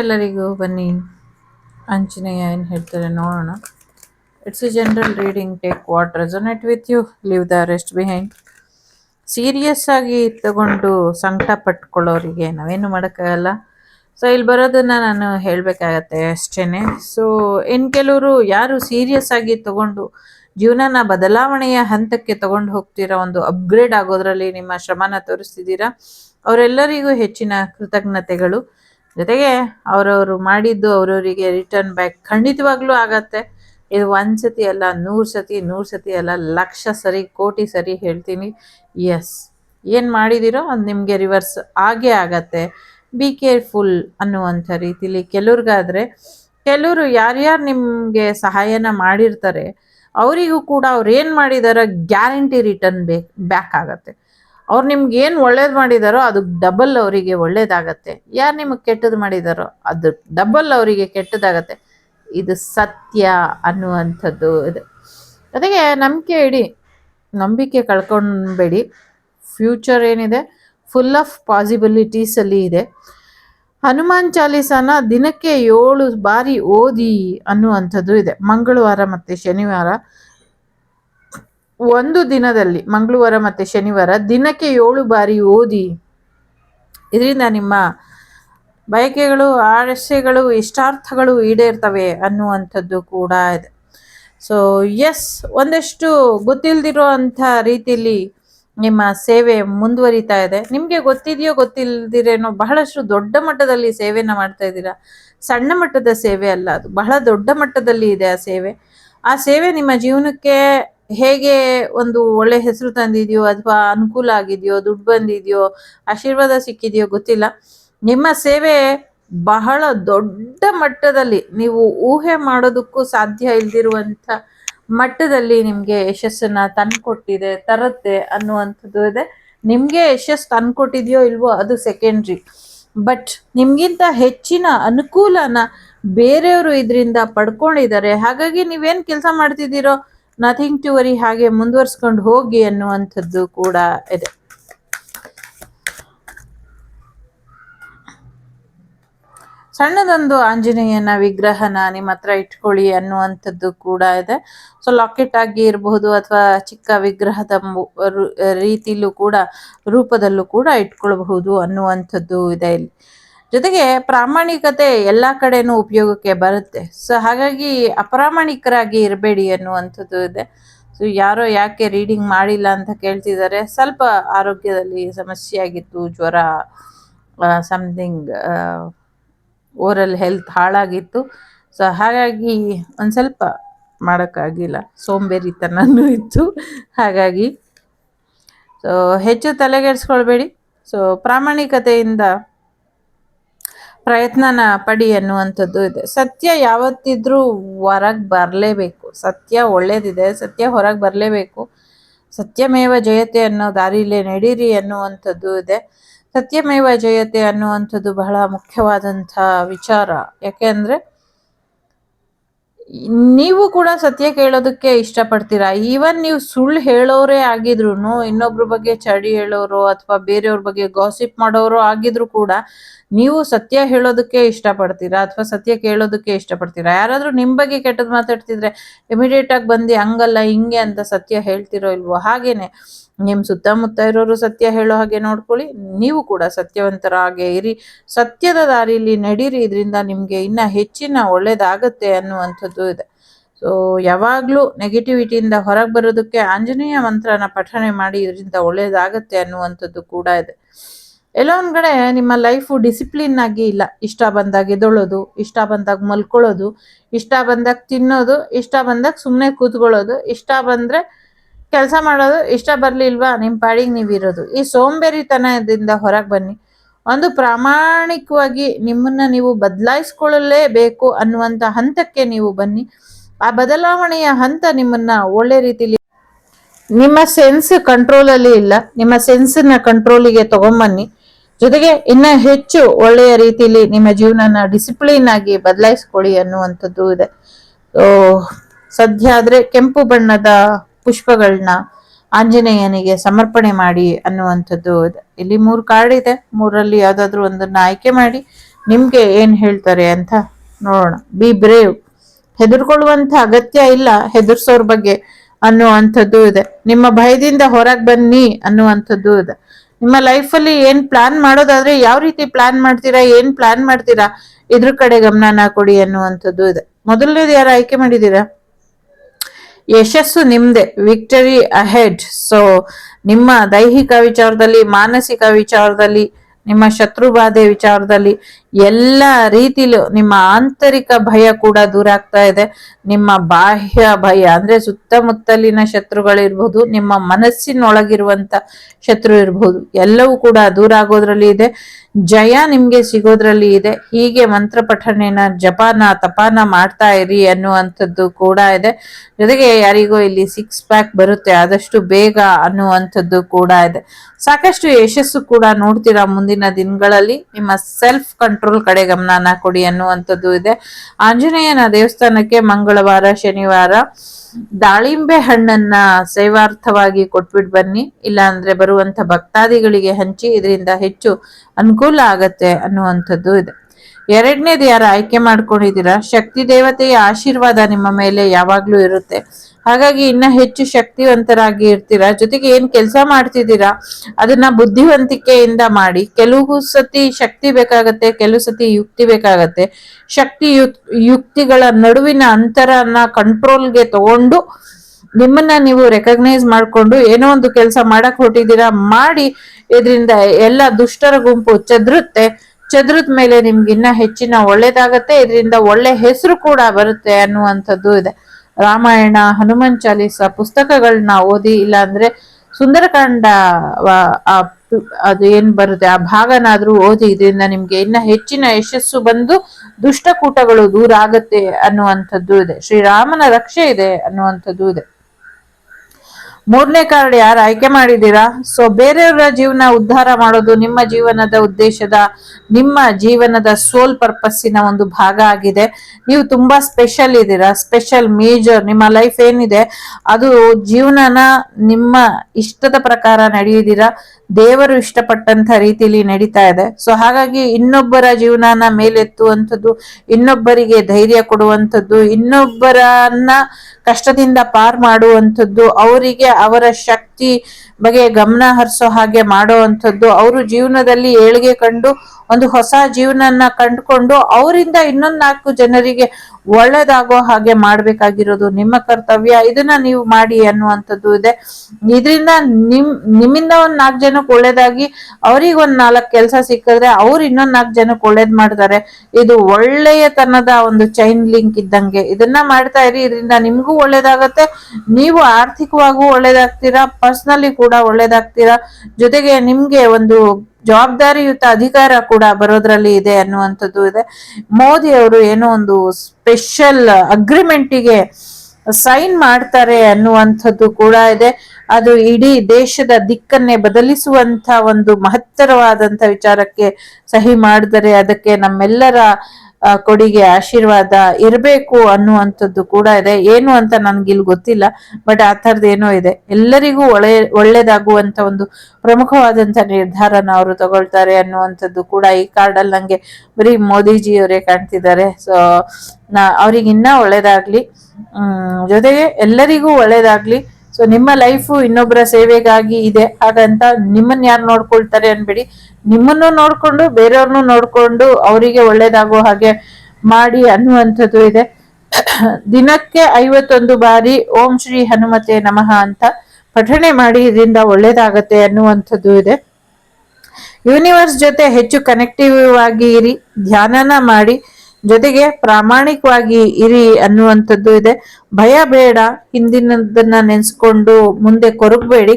ಎಲ್ಲರಿಗೂ, ಬನ್ನಿ. ಆಂಜನೇಯ ಏನು ಹೇಳ್ತಾರೆ ನೋಡೋಣ. It's a general reading take what resonate with you leave the rest behind serious ಆಗಿ ತಗೊಂಡು ಸಂಕಟ ಪಟ್ಕೊಳ್ಳೋರಿಗೆ ನಾವೇನು ಮಾಡೋಕ್ಕಾಗಲ್ಲ. ಸೊ ಇಲ್ಲಿ ಬರೋದನ್ನ ನಾನು ಹೇಳಬೇಕಾಗತ್ತೆ ಅಷ್ಟೇ ಸೊ ಇನ್ನು ಕೆಲವರು ಯಾರು ಸೀರಿಯಸ್ ಆಗಿ ತಗೊಂಡು ಜೀವನನ ಬದಲಾವಣೆಯ ಹಂತಕ್ಕೆ ತಗೊಂಡು ಹೋಗ್ತೀರಾ? ಒಂದು ಅಪ್ಗ್ರೇಡ್ ಆಗೋದ್ರಲ್ಲಿ ನಿಮ್ಮ ಶ್ರಮನ ತೋರಿಸ್ತಿದ್ದೀರಾ? ಅವರೆಲ್ಲರಿಗೂ ಹೆಚ್ಚಿನ ಕೃತಜ್ಞತೆಗಳು. ಜೊತೆಗೆ ಅವರವರು ಮಾಡಿದ್ದು ಅವರವರಿಗೆ ರಿಟರ್ನ್ ಬ್ಯಾಕ್ ಖಂಡಿತವಾಗ್ಲೂ ಆಗತ್ತೆ. ಇದು ಒಂದು ಸತಿ ಅಲ್ಲ, ನೂರು ಸತಿ ನೂರು ಸತಿ ಅಲ್ಲ, ಲಕ್ಷ ಸರಿ, ಕೋಟಿ ಸರಿ ಹೇಳ್ತೀನಿ. ಎಸ್ ಏನು ಮಾಡಿದಿರೋ ಅದು ನಿಮಗೆ ರಿವರ್ಸ್ ಆಗೇ ಆಗತ್ತೆ. ಬಿ ಕೇರ್ಫುಲ್ ಅನ್ನುವಂಥ ರೀತಿಲಿ ಕೆಲವ್ರಿಗಾದ್ರೆ, ಕೆಲವರು ಯಾರ್ಯಾರು ನಿಮಗೆ ಸಹಾಯನ ಮಾಡಿರ್ತಾರೆ ಅವರಿಗೂ ಕೂಡ ಅವ್ರು ಏನು ಮಾಡಿದಾರೋ ಗ್ಯಾರಂಟಿ ರಿಟರ್ನ್ ಬೇಕು ಬ್ಯಾಕ್ ಆಗುತ್ತೆ. ಅವ್ರು ನಿಮ್ಗೆ ಏನು ಒಳ್ಳೇದು ಮಾಡಿದಾರೋ ಅದು ಡಬಲ್ ಅವರಿಗೆ ಒಳ್ಳೇದಾಗತ್ತೆ. ಯಾರು ನಿಮಗೆ ಕೆಟ್ಟದ್ದು ಮಾಡಿದಾರೋ ಅದು ಡಬಲ್ ಅವರಿಗೆ ಕೆಟ್ಟದಾಗತ್ತೆ. ಇದು ಸತ್ಯ ಅನ್ನುವಂಥದ್ದು ಇದೆ. ಅದಕ್ಕೆ ನಂಬಿಕೆ ಇಡಿ. ನಂಬಿಕೆ ಕಳ್ಕೊಂಡ್ಬೇಡಿ. ಫ್ಯೂಚರ್ ಏನಿದೆ? ಫುಲ್ ಆಫ್ ಪಾಸಿಬಿಲಿಟೀಸಲ್ಲಿ ಇದೆ. ಹನುಮಾನ್ ಚಾಲೀಸಾನ ದಿನಕ್ಕೆ ಏಳು ಬಾರಿ ಓದಿ ಅನ್ನುವಂಥದ್ದು ಇದೆ. ಮಂಗಳವಾರ ಮತ್ತು ಶನಿವಾರ. ಒಂದು ದಿನದಲ್ಲಿ ಮಂಗಳವಾರ ಮತ್ತು ಶನಿವಾರ ದಿನಕ್ಕೆ ಏಳು ಬಾರಿ ಓದಿ. ಇದರಿಂದ ನಿಮ್ಮ ಬಯಕೆಗಳು ಆಶೆಗಳು ಇಷ್ಟಾರ್ಥಗಳು ಈಡೇರ್ತವೆ ಅನ್ನುವಂಥದ್ದು ಕೂಡ ಇದೆ. ಸೊ ಎಸ್ ಒಂದಷ್ಟು ಗೊತ್ತಿಲ್ದಿರೋ ಅಂಥ ರೀತಿಯಲ್ಲಿ ನಿಮ್ಮ ಸೇವೆ ಮುಂದುವರಿತಾ ಇದೆ. ನಿಮಗೆ ಗೊತ್ತಿದೆಯೋ ಗೊತ್ತಿಲ್ದಿರೇನೋ ಬಹಳಷ್ಟು ದೊಡ್ಡ ಮಟ್ಟದಲ್ಲಿ ಸೇವೆಯನ್ನು ಮಾಡ್ತಾ ಇದ್ದೀರಾ? ಸಣ್ಣ ಮಟ್ಟದ ಸೇವೆ ಅಲ್ಲ ಅದು. ಬಹಳ ದೊಡ್ಡ ಮಟ್ಟದಲ್ಲಿ ಇದೆ ಆ ಸೇವೆ. ಆ ಸೇವೆ ನಿಮ್ಮ ಜೀವನಕ್ಕೆ ಹೇಗೆ ಒಂದು ಒಳ್ಳೆ ಹೆಸರು ತಂದಿದೆಯೋ ಅಥವಾ ಅನುಕೂಲ ಆಗಿದೆಯೋ, ದುಡ್ಡು ಬಂದಿದೆಯೋ, ಆಶೀರ್ವಾದ ಸಿಕ್ಕಿದೆಯೋ ಗೊತ್ತಿಲ್ಲ. ನಿಮ್ಮ ಸೇವೆ ಬಹಳ ದೊಡ್ಡ ಮಟ್ಟದಲ್ಲಿ ನೀವು ಊಹೆ ಮಾಡೋದಕ್ಕೂ ಸಾಧ್ಯ ಇಲ್ದಿರುವಂಥ ಮಟ್ಟದಲ್ಲಿ ನಿಮಗೆ ಯಶಸ್ಸನ್ನ ತಂದ್ಕೊಟ್ಟಿದೆ, ತರುತ್ತೆ ಅನ್ನುವಂಥದ್ದು ಇದೆ. ನಿಮಗೆ ಯಶಸ್ಸು ತಂದ್ಕೊಟ್ಟಿದೆಯೋ ಇಲ್ವೋ ಅದು ಸೆಕೆಂಡ್ರಿ ಬಟ್ ನಿಮ್ಗಿಂತ ಹೆಚ್ಚಿನ ಅನುಕೂಲನ ಬೇರೆಯವರು ಇದರಿಂದ ಪಡ್ಕೊಂಡಿದ್ದಾರೆ. ಹಾಗಾಗಿ ನೀವೇನು ಕೆಲಸ ಮಾಡ್ತಿದ್ದೀರೋ ನಥಿಂಗ್ ಟು ವರಿ ಹಾಗೆ ಮುಂದುವರ್ಸ್ಕೊಂಡು ಹೋಗಿ ಅನ್ನುವಂಥದ್ದು ಕೂಡ ಇದೆ. ಸಣ್ಣದೊಂದು ಆಂಜನೇಯನ ವಿಗ್ರಹನ ನಿಮ್ಮ ಹತ್ರ ಇಟ್ಕೊಳ್ಳಿ ಅನ್ನುವಂಥದ್ದು ಕೂಡ ಇದೆ. ಸೊ ಲಾಕೆಟ್ ಆಗಿ ಇರಬಹುದು ಅಥವಾ ಚಿಕ್ಕ ವಿಗ್ರಹದ ರೀತಿಲೂ ಕೂಡ, ರೂಪದಲ್ಲೂ ಕೂಡ ಇಟ್ಕೊಳ್ಬಹುದು ಅನ್ನುವಂಥದ್ದು ಇದೆ ಇಲ್ಲಿ. ಜೊತೆಗೆ ಪ್ರಾಮಾಣಿಕತೆ ಎಲ್ಲ ಕಡೆನೂ ಉಪಯೋಗಕ್ಕೆ ಬರುತ್ತೆ. ಸೊ ಹಾಗಾಗಿ ಅಪ್ರಾಮಾಣಿಕರಾಗಿ ಇರಬೇಡಿ ಅನ್ನುವಂಥದ್ದು ಇದೆ. ಸೊ ಯಾರೋ ಯಾಕೆ ರೀಡಿಂಗ್ ಮಾಡಿಲ್ಲ ಅಂತ ಕೇಳ್ತಿದ್ದಾರೆ. ಸ್ವಲ್ಪ ಆರೋಗ್ಯದಲ್ಲಿ ಸಮಸ್ಯೆ ಆಗಿತ್ತು ಜ್ವರ ಸಮಥಿಂಗ್ ಓರಲ್ ಹೆಲ್ತ್ ಹಾಳಾಗಿತ್ತು. ಸೊ ಹಾಗಾಗಿ ಒಂದು ಸ್ವಲ್ಪ ಮಾಡೋಕ್ಕಾಗಿಲ್ಲ. ಸೋಂಬೇರಿತನೂ ಇತ್ತು. ಹಾಗಾಗಿ ಸೊ ಹೆಚ್ಚು ತಲೆಗೆಡಿಸ್ಕೊಳ್ಬೇಡಿ. ಸೊ ಪ್ರಾಮಾಣಿಕತೆಯಿಂದ ಪ್ರಯತ್ನನ ಪಡಿ ಅನ್ನುವಂಥದ್ದು ಇದೆ. ಸತ್ಯ ಯಾವತ್ತಿದ್ರೂ ಹೊರಗೆ ಬರಲೇಬೇಕು. ಸತ್ಯ ಒಳ್ಳೇದಿದೆ. ಸತ್ಯ ಹೊರಗೆ ಬರಲೇಬೇಕು. ಸತ್ಯಮೇವ ಜಯತೆ ಅನ್ನೋ ದಾರಿಲೇ ನಡೀರಿ ಅನ್ನುವಂಥದ್ದು ಇದೆ. ಸತ್ಯಮೇವ ಜಯತೆ ಅನ್ನುವಂಥದ್ದು ಬಹಳ ಮುಖ್ಯವಾದಂಥ ವಿಚಾರ. ಯಾಕೆ ಅಂದರೆ, ನೀವು ಕೂಡ ಸತ್ಯ ಕೇಳೋದಕ್ಕೆ ಇಷ್ಟಪಡ್ತೀರಾ? ಈವನ್ ನೀವು ಸುಳ್ಳು ಹೇಳೋರೇ ಆಗಿದ್ರು ಇನ್ನೊಬ್ರ ಬಗ್ಗೆ ಚಡಿ ಹೇಳೋರು ಅಥವಾ ಬೇರೆಯವ್ರ ಬಗ್ಗೆ ಗಾಸಿಪ್ ಮಾಡೋರು ಆಗಿದ್ರು ಕೂಡ ನೀವು ಸತ್ಯ ಹೇಳೋದಕ್ಕೆ ಇಷ್ಟಪಡ್ತೀರಾ ಅಥವಾ ಸತ್ಯ ಕೇಳೋದಕ್ಕೆ ಇಷ್ಟಪಡ್ತೀರಾ? ಯಾರಾದ್ರೂ ನಿಮ್ ಬಗ್ಗೆ ಕೆಟ್ಟದ್ದು ಮಾತಾಡ್ತಿದ್ರೆ ಇಮಿಡಿಯೇಟ್ ಆಗಿ ಬಂದು, ಹಂಗಲ್ಲ, ಹಿಂಗೆ ಅಂತ ಸತ್ಯ ಹೇಳ್ತಿರೋ ಇಲ್ವೋ? ಹಾಗೇನೆ. ನಿಮ್ ಸುತ್ತಮುತ್ತ ಇರೋರು ಸತ್ಯ ಹೇಳೋ ಹಾಗೆ ನೋಡ್ಕೊಳ್ಳಿ. ನೀವು ಕೂಡ ಸತ್ಯವಂತರ ಹಾಗೆ ಇರಿ. ಸತ್ಯದ ದಾರಿಲಿ ನಡೀರಿ. ಇದರಿಂದ ನಿಮಗೆ ಇನ್ನ ಹೆಚ್ಚಿನ ಒಳ್ಳೇದಾಗತ್ತೆ ಅನ್ನುವಂಥದ್ದು ಇದೆ. ಸೊ ಯಾವಾಗಲೂ ನೆಗೆಟಿವಿಟಿಯಿಂದ ಹೊರಗೆ ಬರೋದಕ್ಕೆ ಆಂಜನೇಯ ಮಂತ್ರನ ಪಠನೆ ಮಾಡಿ ಇದರಿಂದ ಒಳ್ಳೇದಾಗತ್ತೆ ಅನ್ನುವಂಥದ್ದು ಕೂಡ ಇದೆ. ಎಲ್ಲೋ ಒಂದ್ ಕಡೆ ನಿಮ್ಮ ಲೈಫು ಡಿಸಿಪ್ಲಿನ್ ಆಗಿ ಇಲ್ಲ. ಇಷ್ಟ ಬಂದಾಗ ಎದೊಳೋದು, ಇಷ್ಟ ಬಂದಾಗ ಮಲ್ಕೊಳ್ಳೋದು, ಇಷ್ಟ ಬಂದಾಗ ತಿನ್ನೋದು, ಇಷ್ಟ ಬಂದಾಗ ಸುಮ್ಮನೆ ಕೂತ್ಕೊಳ್ಳೋದು, ಇಷ್ಟ ಬಂದ್ರೆ ಕೆಲಸ ಮಾಡೋದು ಇಷ್ಟ ಬರಲಿಲ್ವಾ? ನಿಮ್ಮ ಪಾಡಿಗೆ ನೀವಿರೋದು. ಈ ಸೋಂಬೇರಿತನದಿಂದ ಹೊರಗೆ ಬನ್ನಿ. ಒಂದು ಪ್ರಾಮಾಣಿಕವಾಗಿ ನಿಮ್ಮನ್ನ ನೀವು ಬದಲಾಯಿಸ್ಕೊಳ್ಳಲೇಬೇಕು ಅನ್ನುವಂಥ ಹಂತಕ್ಕೆ ನೀವು ಬನ್ನಿ. ಆ ಬದಲಾವಣೆಯ ಹಂತ ನಿಮ್ಮನ್ನ ಒಳ್ಳೆ ರೀತಿಲಿ ನಿಮ್ಮ ಸೆನ್ಸ್ ಕಂಟ್ರೋಲಲ್ಲಿ ಇಲ್ಲ. ನಿಮ್ಮ ಸೆನ್ಸನ್ನ ಕಂಟ್ರೋಲಿಗೆ ತಗೊಂಬನ್ನಿ. ಜೊತೆಗೆ ಇನ್ನ ಹೆಚ್ಚು ಒಳ್ಳೆಯ ರೀತಿಯಲ್ಲಿ ನಿಮ್ಮ ಜೀವನನ ಡಿಸಿಪ್ಲಿನ್ ಆಗಿ ಬದಲಾಯಿಸ್ಕೊಳ್ಳಿ ಅನ್ನುವಂಥದ್ದು ಇದೆ. ಸದ್ಯ ಆದರೆ ಕೆಂಪು ಬಣ್ಣದ ಪುಷ್ಪಗಳನ್ನ ಆಂಜನೇಯನಿಗೆ ಸಮರ್ಪಣೆ ಮಾಡಿ ಅನ್ನುವಂಥದ್ದು. ಇಲ್ಲಿ ಮೂರು ಕಾರ್ಡ್ ಇದೆ. ಮೂರಲ್ಲಿ ಯಾವ್ದಾದ್ರು ಒಂದನ್ನ ಆಯ್ಕೆ ಮಾಡಿ ನಿಮಗೆ ಏನು ಹೇಳ್ತಾರೆ ಅಂತ ನೋಡೋಣ. ಬಿ ಬ್ರೇವ್ ಹೆದರ್ಕೊಳ್ಳುವಂತ ಅಗತ್ಯ ಇಲ್ಲ. ಹೆದರ್ಸೋರ್ ಬಗ್ಗೆ ಅನ್ನುವಂಥದ್ದು ಇದೆ. ನಿಮ್ಮ ಭಯದಿಂದ ಹೊರಗೆ ಬನ್ನಿ ಅನ್ನುವಂಥದ್ದು ಇದೆ. ನಿಮ್ಮ ಲೈಫಲ್ಲಿ ಏನ್ ಪ್ಲಾನ್ ಮಾಡೋದಾದ್ರೆ ಯಾವ ರೀತಿ ಪ್ಲಾನ್ ಮಾಡ್ತೀರಾ, ಏನ್ ಪ್ಲಾನ್ ಮಾಡ್ತೀರಾ, ಇದ್ರ ಕಡೆ ಗಮನನ ಕೊಡಿ ಅನ್ನುವಂಥದ್ದು ಇದೆ. ಮೊದಲನೇದು ಯಾರು ಆಯ್ಕೆ ಮಾಡಿದ್ದೀರಾ? ಯಶಸ್ಸು ನಿಮ್ದೆ ವಿಕ್ಟರಿ ಅಹೆಡ್ ಸೊ ನಿಮ್ಮ ದೈಹಿಕ ವಿಚಾರದಲ್ಲಿ ಮಾನಸಿಕ ವಿಚಾರದಲ್ಲಿ ನಿಮ್ಮ ಶತ್ರುಬಾಧೆ ವಿಚಾರದಲ್ಲಿ ಎಲ್ಲ ರೀತಿಲೂ ನಿಮ್ಮ ಆಂತರಿಕ ಭಯ ಕೂಡ ದೂರ ಆಗ್ತಾ ಇದೆ. ನಿಮ್ಮ ಬಾಹ್ಯ ಭಯ ಅಂದ್ರೆ ಸುತ್ತಮುತ್ತಲಿನ ಶತ್ರುಗಳಿರ್ಬಹುದು ನಿಮ್ಮ ಮನಸ್ಸಿನೊಳಗಿರುವಂತ ಶತ್ರು ಇರಬಹುದು ಎಲ್ಲವೂ ಕೂಡ ದೂರ ಆಗೋದ್ರಲ್ಲಿ ಇದೆ. ಜಯ ನಿಮ್ಗೆ ಸಿಗೋದ್ರಲ್ಲಿ ಇದೆ. ಹೀಗೆ ಮಂತ್ರ ಪಠಣೆನ ಜಪಾನ ತಪಾನ ಮಾಡ್ತಾ ಇರಿ ಅನ್ನುವಂಥದ್ದು ಕೂಡ ಇದೆ. ಜೊತೆಗೆ ಯಾರಿಗೋ ಇಲ್ಲಿ ಸಿಕ್ಸ್ ಪ್ಯಾಕ್ ಬರುತ್ತೆ, ಆದಷ್ಟು ಬೇಗ ಅನ್ನುವಂಥದ್ದು ಕೂಡ ಇದೆ. ಸಾಕಷ್ಟು ಯಶಸ್ಸು ಕೂಡ ನೋಡ್ತೀರಾ ಮುಂದಿನ ದಿನಗಳಲ್ಲಿ. ನಿಮ್ಮ ಸೆಲ್ಫ್ ಕಂಟ್ರೋಲ್ ಕಡೆ ಗಮನನ ಕೊಡಿ ಅನ್ನುವಂಥದ್ದು ಇದೆ. ಆಂಜನೇಯನ ದೇವಸ್ಥಾನಕ್ಕೆ ಮಂಗಳವಾರ, ಶನಿವಾರ ದಾಳಿಂಬೆ ಹಣ್ಣನ್ನ ಸೇವಾರ್ಥವಾಗಿ ಕೊಟ್ಬಿಟ್ಟು ಬನ್ನಿ. ಇಲ್ಲಾಂದ್ರೆ ಬರುವಂತ ಭಕ್ತಾದಿಗಳಿಗೆ ಹಂಚಿ ಇದರಿಂದ ಹೆಚ್ಚು ಅನುಕೂಲ ಆಗತ್ತೆ ಅನ್ನುವಂಥದ್ದು ಇದೆ. ಎರಡನೇದು ಯಾರು ಆಯ್ಕೆ ಮಾಡ್ಕೊಂಡಿದ್ದೀರಾ? ಶಕ್ತಿ ದೇವತೆಯ ಆಶೀರ್ವಾದ ನಿಮ್ಮ ಮೇಲೆ ಯಾವಾಗ್ಲೂ ಇರುತ್ತೆ. ಹಾಗಾಗಿ ಇನ್ನ ಹೆಚ್ಚು ಶಕ್ತಿವಂತರಾಗಿ ಇರ್ತೀರಾ? ಜೊತೆಗೆ ಏನ್ ಕೆಲಸ ಮಾಡ್ತಿದ್ದೀರಾ? ಅದನ್ನ ಬುದ್ಧಿವಂತಿಕೆಯಿಂದ ಮಾಡಿ. ಕೆಲವು ಸತಿ ಶಕ್ತಿ ಬೇಕಾಗತ್ತೆ, ಕೆಲವು ಸತಿ ಯುಕ್ತಿ ಬೇಕಾಗತ್ತೆ. ಶಕ್ತಿ ಯುಕ್ತಿಗಳ ನಡುವಿನ ಅಂತರನ ಕಂಟ್ರೋಲ್ಗೆ ತಗೊಂಡು ನಿಮ್ಮನ್ನ ನೀವು ರೆಕಗ್ನೈಸ್ ಮಾಡ್ಕೊಂಡು ಏನೋ ಒಂದು ಕೆಲಸ ಮಾಡಕ್ ಹೊಟ್ಟಿದ್ದೀರಾ ಮಾಡಿ ಇದರಿಂದ ಎಲ್ಲ ದುಷ್ಟರ ಗುಂಪು ಚದ್ರುತ್ತೆ. ಚದ್ರದ ಮೇಲೆ ನಿಮ್ಗೆ ಇನ್ನ ಹೆಚ್ಚಿನ ಒಳ್ಳೇದಾಗತ್ತೆ, ಇದರಿಂದ ಒಳ್ಳೆ ಹೆಸರು ಕೂಡ ಬರುತ್ತೆ ಅನ್ನುವಂಥದ್ದು ಇದೆ. ರಾಮಾಯಣ, ಹನುಮಾನ್ ಚಾಲೀಸ ಪುಸ್ತಕಗಳನ್ನ ಓದಿ, ಇಲ್ಲಾಂದ್ರೆ ಸುಂದರಕಾಂಡ ಅದು ಏನ್ ಬರುತ್ತೆ, ಆ ಭಾಗನಾದ್ರೂ ಓದಿ, ಇದರಿಂದ ನಿಮ್ಗೆ ಇನ್ನ ಹೆಚ್ಚಿನ ಯಶಸ್ಸು ಬಂದು ದುಷ್ಟಕೂಟಗಳು ದೂರ ಆಗತ್ತೆ ಅನ್ನುವಂಥದ್ದು ಇದೆ. ಶ್ರೀರಾಮನ ರಕ್ಷೆ ಇದೆ ಅನ್ನುವಂಥದ್ದು ಇದೆ. ಮೂರನೇ ಕಾರ್ಡ್ ಯಾರು ಆಯ್ಕೆ ಮಾಡಿದ್ದೀರಾ? ಸೊ ಬೇರೆಯವರ ಜೀವನ ಉದ್ಧಾರ ಮಾಡೋದು ನಿಮ್ಮ ಜೀವನದ ಉದ್ದೇಶದ, ನಿಮ್ಮ ಜೀವನದ ಸೋಲ್ ಪರ್ಪಸ್ಸಿನ ಒಂದು ಭಾಗ ಆಗಿದೆ. ನೀವು ತುಂಬಾ ಸ್ಪೆಷಲ್ ಇದ್ದೀರಾ ಸ್ಪೆಷಲ್ ಮೇಜರ್ ನಿಮ್ಮ ಲೈಫ್ ಏನಿದೆ, ಅದು ಜೀವನನ ನಿಮ್ಮ ಇಷ್ಟದ ಪ್ರಕಾರ ನಡೆಯಿದ್ದೀರಾ ದೇವರು ಇಷ್ಟಪಟ್ಟಂತ ರೀತಿಲಿ ನಡೀತಾ ಇದೆ. ಸೊ ಹಾಗಾಗಿ ಇನ್ನೊಬ್ಬರ ಜೀವನನ ಮೇಲೆತ್ತುವಂಥದ್ದು, ಇನ್ನೊಬ್ಬರಿಗೆ ಧೈರ್ಯ ಕೊಡುವಂಥದ್ದು, ಇನ್ನೊಬ್ಬರನ್ನ ಕಷ್ಟದಿಂದ ಪಾರ್ ಮಾಡುವಂಥದ್ದು, ಅವರಿಗೆ ಅವರ ಶಕ್ತಿ ಬಗ್ಗೆ ಗಮನ ಹರಿಸೋ ಹಾಗೆ ಮಾಡುವಂಥದ್ದು. ಅವರು ಜೀವನದಲ್ಲಿ ಏಳಿಗೆ ಕಂಡು ಒಂದು ಹೊಸ ಜೀವನನ ಕಂಡುಕೊಂಡು ಅವರಿಂದ ಇನ್ನೊಂದು ನಾಲ್ಕು ಜನರಿಗೆ ಒಳ್ಳೇದಾಗೋ ಹಾಗೆ ಮಾಡ್ಬೇಕಾಗಿರೋದು ನಿಮ್ಮ ಕರ್ತವ್ಯ. ಇದನ್ನ ನೀವು ಮಾಡಿ ಅನ್ನುವಂಥದ್ದು ಇದೆ. ಇದರಿಂದ ನಿಮ್, ನಿಮ್ಮಿಂದ ಒಂದ್ ನಾಲ್ಕು ಜನಕ್ಕೆ ಒಳ್ಳೇದಾಗಿ ಅವ್ರಿಗೆ ಒಂದ್ ನಾಲ್ಕು ಕೆಲಸ ಸಿಕ್ಕಿದ್ರೆ ಅವ್ರು ಇನ್ನೊಂದ್ ನಾಲ್ಕು ಜನಕ್ಕೆ ಒಳ್ಳೇದ್ ಮಾಡ್ತಾರೆ. ಇದು ಒಳ್ಳೆಯತನದ ಒಂದು ಚೈನ್ ಲಿಂಕ್ ಇದ್ದಂಗೆ. ಇದನ್ನ ಮಾಡ್ತಾ ಇರಿ, ಇದರಿಂದ ನಿಮ್ಗೂ ಒಳ್ಳೇದಾಗತ್ತೆ, ನೀವು ಆರ್ಥಿಕವಾಗೂ ಒಳ್ಳೇದಾಗ್ತೀರಾ? ಪರ್ಸ್ನಲಿ ಕೂಡ ಒಳ್ಳೇದಾಗ್ತೀರಾ? ಜೊತೆಗೆ ನಿಮ್ಗೆ ಒಂದು ಜವಾಬ್ದಾರಿಯುತ ಅಧಿಕಾರ ಕೂಡ ಬರೋದ್ರಲ್ಲಿ ಇದೆ ಅನ್ನುವಂಥದ್ದು ಇದೆ. ಮೋದಿ ಅವರು ಏನೋ ಒಂದು ಸ್ಪೆಷಲ್ ಅಗ್ರಿಮೆಂಟಿಗೆ ಸೈನ್ ಮಾಡ್ತಾರೆ ಅನ್ನುವಂಥದ್ದು ಕೂಡ ಇದೆ. ಅದು ಇಡೀ ದೇಶದ ದಿಕ್ಕನ್ನೇ ಬದಲಿಸುವಂತ ಒಂದು ಮಹತ್ತರವಾದಂತ ವಿಚಾರಕ್ಕೆ ಸಹಿ ಮಾಡಿದರೆ ಅದಕ್ಕೆ ನಮ್ಮೆಲ್ಲರ ಕೊಡುಗೆ ಆಶೀರ್ವಾದ ಇರಬೇಕು ಅನ್ನುವಂಥದ್ದು ಕೂಡ ಇದೆ. ಏನು ಅಂತ ನನ್ಗೆ ಇಲ್ಲಿ ಗೊತ್ತಿಲ್ಲ, ಬಟ್ ಆ ಥರದ್ದು ಏನೋ ಇದೆ. ಎಲ್ಲರಿಗೂ ಒಳ್ಳೆ ಒಳ್ಳೇದಾಗುವಂತ ಒಂದು ಪ್ರಮುಖವಾದಂತ ನಿರ್ಧಾರನ ಅವರು ತಗೊಳ್ತಾರೆ ಅನ್ನುವಂಥದ್ದು ಕೂಡ ಈ ಕಾರ್ಡಲ್ಲಿ ನನಗೆ ಬರೀ ಮೋದಿಜಿಯವರೇ ಕಾಣ್ತಿದ್ದಾರೆ. ಸೊ ನಾ, ಅವ್ರಿಗಿನ್ನ ಒಳ್ಳೇದಾಗ್ಲಿ ಜೊತೆಗೆ ಎಲ್ಲರಿಗೂ ಒಳ್ಳೇದಾಗ್ಲಿ ಸೊ ನಿಮ್ಮ ಲೈಫು ಇನ್ನೊಬ್ಬರ ಸೇವೆಗಾಗಿ ಇದೆ. ಹಾಗಂತ ನಿಮ್ಮನ್ನ ಯಾರು ನೋಡ್ಕೊಳ್ತಾರೆ ಅನ್ಬೇಡಿ. ನಿಮ್ಮನ್ನು ನೋಡ್ಕೊಂಡು ಬೇರೆಯವ್ರನ್ನು ನೋಡ್ಕೊಂಡು ಅವರಿಗೆ ಒಳ್ಳೇದಾಗೋ ಹಾಗೆ ಮಾಡಿ ಅನ್ನುವಂಥದ್ದು ಇದೆ. ದಿನಕ್ಕೆ ಐವತ್ತೊಂದು ಬಾರಿ ಓಂ ಶ್ರೀ ಹನುಮತೆ ನಮಃ ಅಂತ ಪಠಣೆ ಮಾಡಿ ಇದರಿಂದ ಒಳ್ಳೇದಾಗತ್ತೆ ಅನ್ನುವಂಥದ್ದು ಇದೆ. ಯೂನಿವರ್ಸ್ ಜೊತೆ ಹೆಚ್ಚು ಕನೆಕ್ಟಿವ್ ಆಗಿ ಇರಿ. ಧ್ಯಾನನ ಮಾಡಿ. ಜೊತೆಗೆ ಪ್ರಾಮಾಣಿಕವಾಗಿ ಇರಿ ಅನ್ನುವಂಥದ್ದು ಇದೆ. ಭಯ ಬೇಡ, ಹಿಂದಿನದನ್ನ ನೆನೆಸ್ಕೊಂಡು ಮುಂದೆ ಕೊರಗಬೇಡಿ.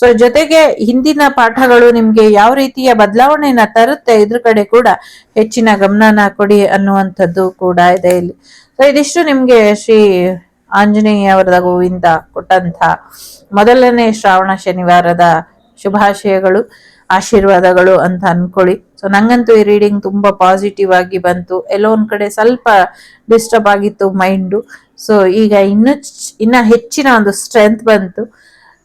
ಸೊ ಜೊತೆಗೆ ಹಿಂದಿನ ಪಾಠಗಳು ನಿಮ್ಗೆ ಯಾವ ರೀತಿಯ ಬದಲಾವಣೆಯನ್ನ ತರುತ್ತೆ, ಇದ್ರ ಕಡೆ ಕೂಡ ಹೆಚ್ಚಿನ ಗಮನನ ಕೊಡಿ ಅನ್ನುವಂಥದ್ದು ಕೂಡ ಇದೆ ಇಲ್ಲಿ. ಸೊ ಇದಿಷ್ಟು ನಿಮ್ಗೆ ಶ್ರೀ ಆಂಜನೇಯ ಅವರದ ಗೋವಿಂದ ಕೊಟ್ಟಂತ ಮೊದಲನೇ ಶ್ರಾವಣ ಶನಿವಾರದ ಶುಭಾಶಯಗಳು, ಆಶೀರ್ವಾದಗಳು ಅಂತ ಅನ್ಕೊಳ್ಳಿ. ಸೊ ನಂಗಂತೂ ಈ ರೀಡಿಂಗ್ ತುಂಬಾ ಪಾಸಿಟಿವ್ ಆಗಿ ಬಂತು. ಎಲ್ಲೋ ಒಂದ್ ಕಡೆ ಸ್ವಲ್ಪ ಡಿಸ್ಟರ್ಬ್ ಆಗಿತ್ತು ಮೈಂಡು ಸೊ ಈಗ ಇನ್ನು ಇನ್ನ ಹೆಚ್ಚಿನ ಒಂದು ಸ್ಟ್ರೆಂತ್ ಬಂತು.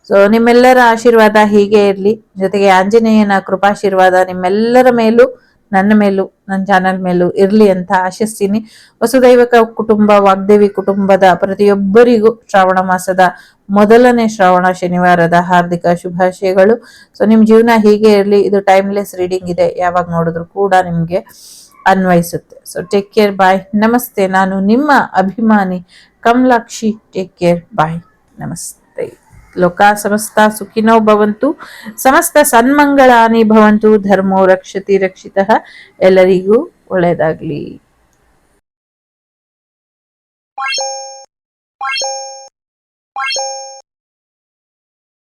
ಸೊ ನಿಮ್ಮೆಲ್ಲರ ಆಶೀರ್ವಾದ ಹೀಗೆ ಇರಲಿ. ಜೊತೆಗೆ ಆಂಜನೇಯನ ಕೃಪಾಶೀರ್ವಾದ ನಿಮ್ಮೆಲ್ಲರ ಮೇಲೂ ನನ್ನ ಮೇಲೂ ನನ್ನ ಚಾನಲ್ ಮೇಲೂ ಇರಲಿ ಅಂತ ಆಶಿಸ್ತೀನಿ. ವಸುದೈವಕ ಕುಟುಂಬ, ವಾಗ್ದೇವಿ ಕುಟುಂಬದ ಪ್ರತಿಯೊಬ್ಬರಿಗೂ ಶ್ರಾವಣ ಮಾಸದ ಮೊದಲನೇ ಶ್ರಾವಣ ಶನಿವಾರದ ಹಾರ್ದಿಕ ಶುಭಾಶಯಗಳು. ಸೊ ನಿಮ್ಮ ಜೀವನ ಹೀಗೆ ಇರಲಿ, ಇದು ಟೈಮ್ಲೆಸ್ ರೀಡಿಂಗ್ ಇದೆ, ಯಾವಾಗ ನೋಡಿದ್ರು ಕೂಡ ನಿಮಗೆ ಅನ್ವಯಿಸುತ್ತೆ. ಸೊ ಟೇಕ್ ಕೇರ್ ಬಾಯ್ ನಮಸ್ತೆ, ನಾನು ನಿಮ್ಮ ಅಭಿಮಾನಿ ಕಮಲಾಕ್ಷಿ. ಟೇಕ್ ಕೇರ್ ಬಾಯ್ ನಮಸ್ತೆ. ಲೋಕ ಸಮಸ್ತ ಸುಖಿನೋ ಭವಂತು ಸಮಸ್ತ ಸನ್ಮಂಗಳಾನಿ ಭವಂತು ಧರ್ಮೋ ರಕ್ಷತಿ ರಕ್ಷಿತ ಎಲ್ಲರಿಗೂ ಒಳ್ಳೆಯದಾಗ್ಲಿ.